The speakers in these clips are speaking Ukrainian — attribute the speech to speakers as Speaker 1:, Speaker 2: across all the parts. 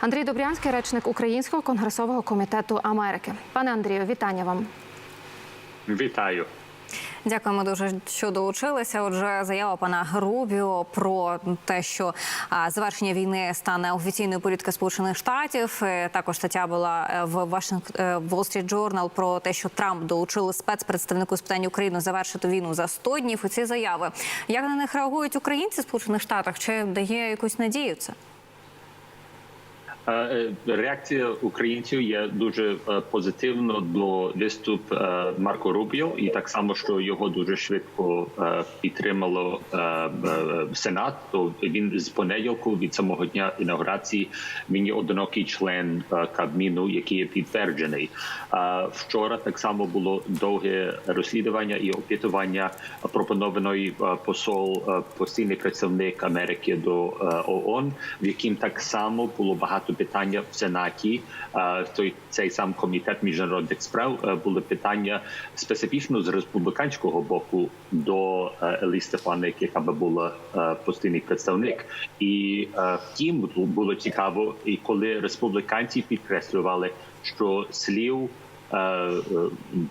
Speaker 1: Андрій Добрянський, речник Українського конгресового комітету Америки. Пане Андрію, вітання вам.
Speaker 2: Вітаю.
Speaker 3: Дякуємо дуже, що долучилися. Отже, заява пана Рубіо про те, що завершення війни стане офіційною політикою Сполучених Штатів. Е, Також стаття була е, в Washington, е, в Wall Street Journal про те, що Трамп долучили спецпредставнику з питань України завершити війну за 100 днів. І ці заяви як на них реагують українці в Сполучених Штатах? Чи дає якусь надію це?
Speaker 2: Е, Реакція українців є дуже е, позитивно до виступ е, Марко Рубіо, і так само, що його дуже швидко підтримало Сенат. То він з понеділку від самого дня інаугурації він є одинокий член Кабміну, який є підтверджений. Вчора так само було довге розслідування і опитування пропонованої посол постійний представник Америки до ООН, в яким так само було багато питання в Сенаті. Той цей сам комітет міжнародних справ е, були питання специфічно з республіканського боку до е, Елі Стефаник, яка би була е, постійний представник. І втім було цікаво, і коли республіканці підкреслювали, що слів. Е, е,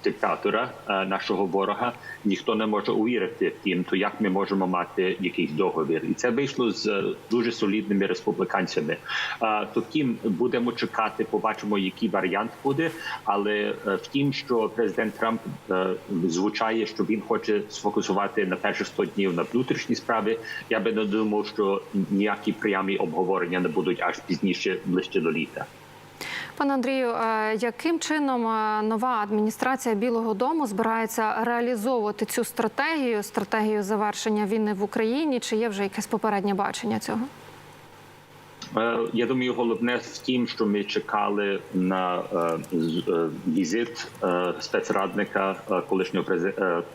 Speaker 2: Диктатора е, нашого ворога ніхто не може увірити втім, то як ми можемо мати якийсь договір, і це вийшло з дуже солідними республіканцями. То втім, будемо чекати, побачимо, який варіант буде. Але втім, що президент Трамп звучає, що він хоче сфокусувати на перші 100 днів на внутрішні справи. Я би не думав, що ніякі прямі обговорення не будуть аж пізніше ближче до літа.
Speaker 1: Пане Андрію, е, яким чином е, нова адміністрація Білого Дому збирається реалізовувати цю стратегію, стратегію завершення війни в Україні? Чи є вже якесь попереднє бачення цього?
Speaker 2: Е, Я думаю, головне в тім, що ми чекали на візит спецрадника колишнього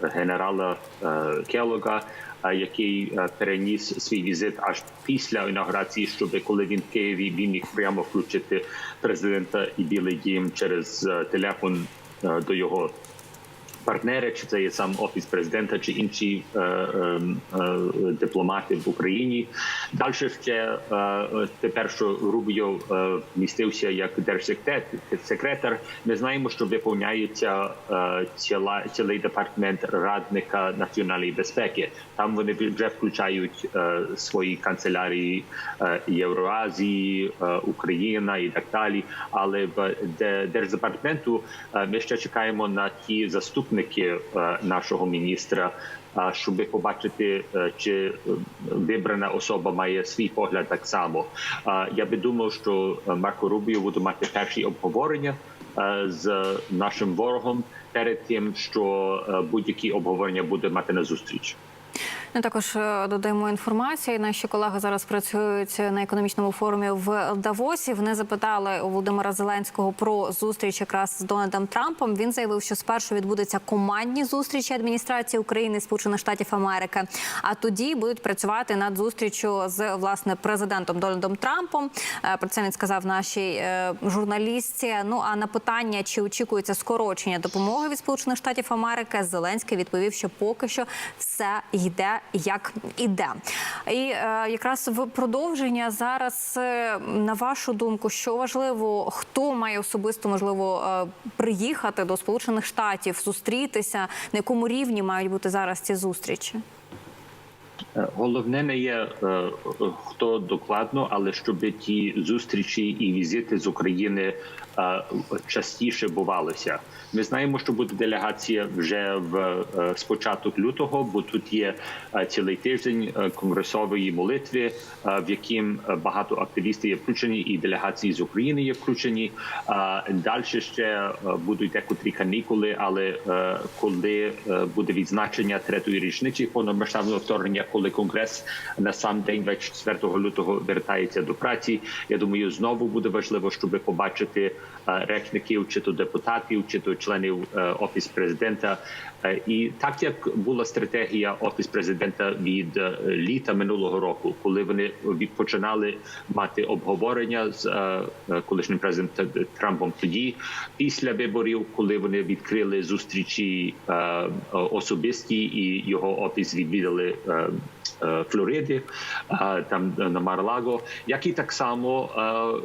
Speaker 2: генерала Келога, який переніс свій візит аж після інаугурації, щоб коли він в Києві він міг прямо включити президента і Білий Дім через е, телефон е, до його партнери, чи це є сам офіс президента, чи інші е, е, е, дипломати в Україні. Далі ще е, тепер, що Рубіо е, вмістився як держсекретар, ми знаємо, що виповняється е, ціла, цілий департамент радника національної безпеки. Там вони вже включають е, свої канцелярії е, Євроазії, е, Україна і так далі. Але в де- держдепартаменту е, ми ще чекаємо на ті заступники е, нашого міністра. Щоб побачити, е, чи е, вибрана особа має свій погляд так само. Я би думав, що Марко Рубіо буде мати перші обговорення з нашим ворогом перед тим, що будь-які обговорення буде мати на зустріч.
Speaker 3: Ну, також е, додаємо інформацію. Наші колеги зараз працюють на економічному форумі в Давосі. Вони запитали у Володимира Зеленського про зустріч якраз з Дональдом Трампом. Він заявив, що спершу відбудуться командні зустрічі адміністрації України Сполучених Штатів Америки. А тоді будуть працювати над зустрічю з власне президентом Дональдом Трампом. Е, Про це він сказав нашій е, журналістці. Ну а на питання, чи очікується скорочення допомоги від Сполучених Штатів Америки, Зеленський відповів, що поки що все йде як іде. І е, якраз в продовження зараз, е, на вашу думку, що важливо, хто має особисто можливо е, приїхати до Сполучених Штатів, зустрітися, на якому рівні мають бути зараз ці зустрічі?
Speaker 2: Е, Головне не є е, хто докладно, але щоб ті зустрічі і візити з України е, частіше бувалися. Ми знаємо, що буде делегація вже в з початок лютого, бо тут є цілий тиждень конгресової молитви, в яким багато активістів є включені, і делегації з України є включені. Далі ще будуть декотрі канікули, але коли буде відзначення третьої річниці повномасштабного вторгнення, коли конгрес на сам день 24 лютого вертається до праці, я думаю, знову буде важливо, щоб побачити е, речників, чи то депутатів, чи то членів е, офіс президента. Е, І так як була стратегія офіс президента від літа минулого року, коли вони починали мати обговорення з колишнім президентом Трампом, тоді після виборів, коли вони відкрили зустрічі особисті і його офіс відвідали Флориди, е, там е, на Марлаго, як і так само е,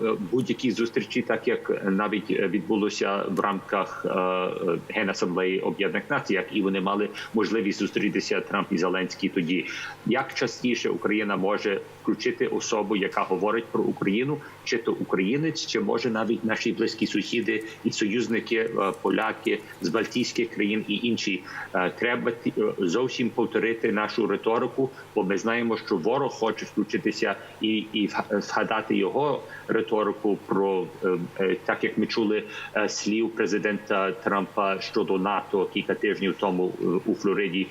Speaker 2: е, будь-які зустрічі, так як навіть відбулося в рамках е, е, Генасамблеї Об'єднаних Націй, як і вони мали можливість зустрітися Трамп і Зеленський тоді. Як частіше Україна може включити особу, яка говорить про Україну, чи то українець, чи може навіть наші близькі сусіди і союзники, е, поляки з Балтійських країн і інші. Е, Треба е, зовсім повторити нашу риторику, бо ми знаємо, що ворог хоче включитися і, і згадати його риторику про е, е, так, як ми чули е, слів президента Трампа щодо НАТО кілька тижнів тому у Флориді.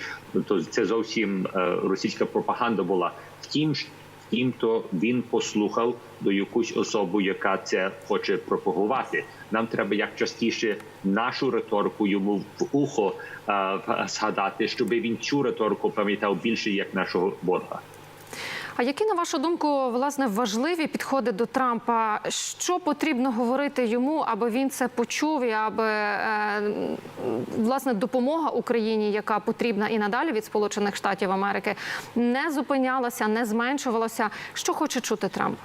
Speaker 2: То це зовсім російська пропаганда була. Втім, ж- він послухав до якусь особу, яка це хоче пропагувати. Нам треба як частіше нашу риторику йому в ухо е, згадати, щоб він цю риторику пам'ятав більше як нашого ворога.
Speaker 1: А які на вашу думку власне важливі підходи до Трампа? Що потрібно говорити йому, аби він це почув, і аби е, власне допомога Україні, яка потрібна і надалі від Сполучених Штатів Америки, не зупинялася, не зменшувалася? Що хоче чути Трамп?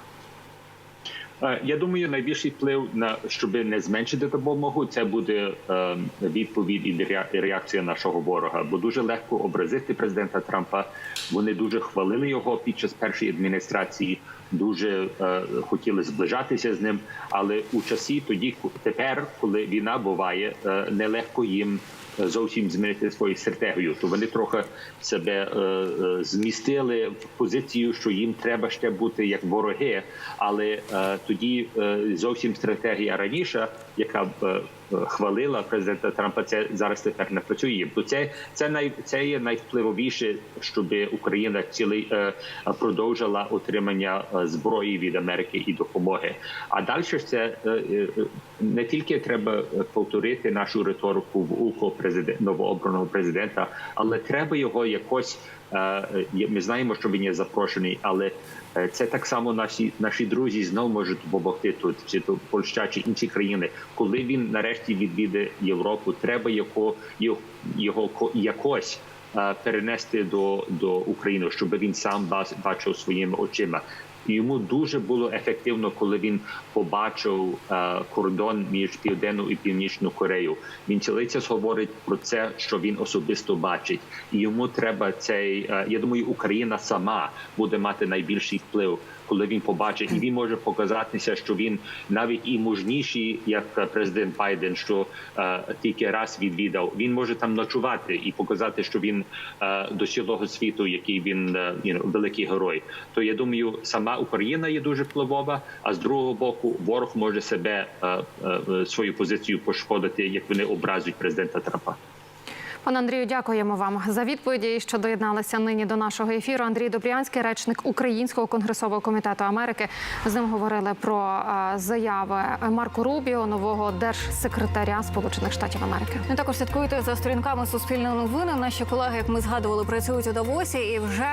Speaker 2: Е, Я думаю, найбільший вплив на щоб не зменшити допомогу, це буде е, відповідь і реакція нашого ворога. Бо дуже легко образити президента Трампа. Вони дуже хвалили його під час першої адміністрації, дуже е, хотіли зближатися з ним. Але у часі тоді, тепер, коли війна буває, е, нелегко їм зовсім змінити свою стратегію. То вони трохи себе е, е, змістили в позицію, що їм треба ще бути як вороги. Але е, тоді е, зовсім стратегія раніше, яка б е, хвалила президента Трампа, це зараз тепер не працює. Бо це це най це є найвпливовіше, щоб Україна цілий е, продовжила отримання е, зброї від Америки і допомоги. А далі це не тільки треба е, повторити нашу риторику в ухо президент новообраного президента, але треба його якось. е, Ми знаємо, що він є запрошений, але е, це так само наші наші друзі знову можуть допомогти тут, чи то Польща, чи інші країни. Коли він нарешті відвідає Європу, треба його його, його ко- якось е, перенести до, до України, щоб він сам бачив своїми очима. Йому дуже було ефективно, коли він побачив е, кордон між південною і північною Кореєю. Він цілий час говорить про це, що він особисто бачить, і йому треба цей. е, я думаю, Україна сама буде мати найбільший вплив, коли він побачить, і він може показатися, що він навіть і мужніший, як президент Байден, що е, тільки раз відвідав. Він може там ночувати і показати, що він е, до цілого світу, який він е, великий герой. То я думаю, сама Україна є дуже впливова. А з другого боку, ворог може себе е, е, свою позицію пошкодити, як вони образують президента Трампа.
Speaker 1: Пане Андрію, дякуємо вам за відповіді, що доєдналися нині до нашого ефіру. Андрій Добрянський, речник Українського конгресового комітету Америки. З ним говорили про е, заяви Марко Рубіо, нового держсекретаря Сполучених Штатів Америки.
Speaker 3: Ну, також слідкуйте за сторінками Суспільної новини. Наші колеги, як ми згадували, працюють у Давосі і вже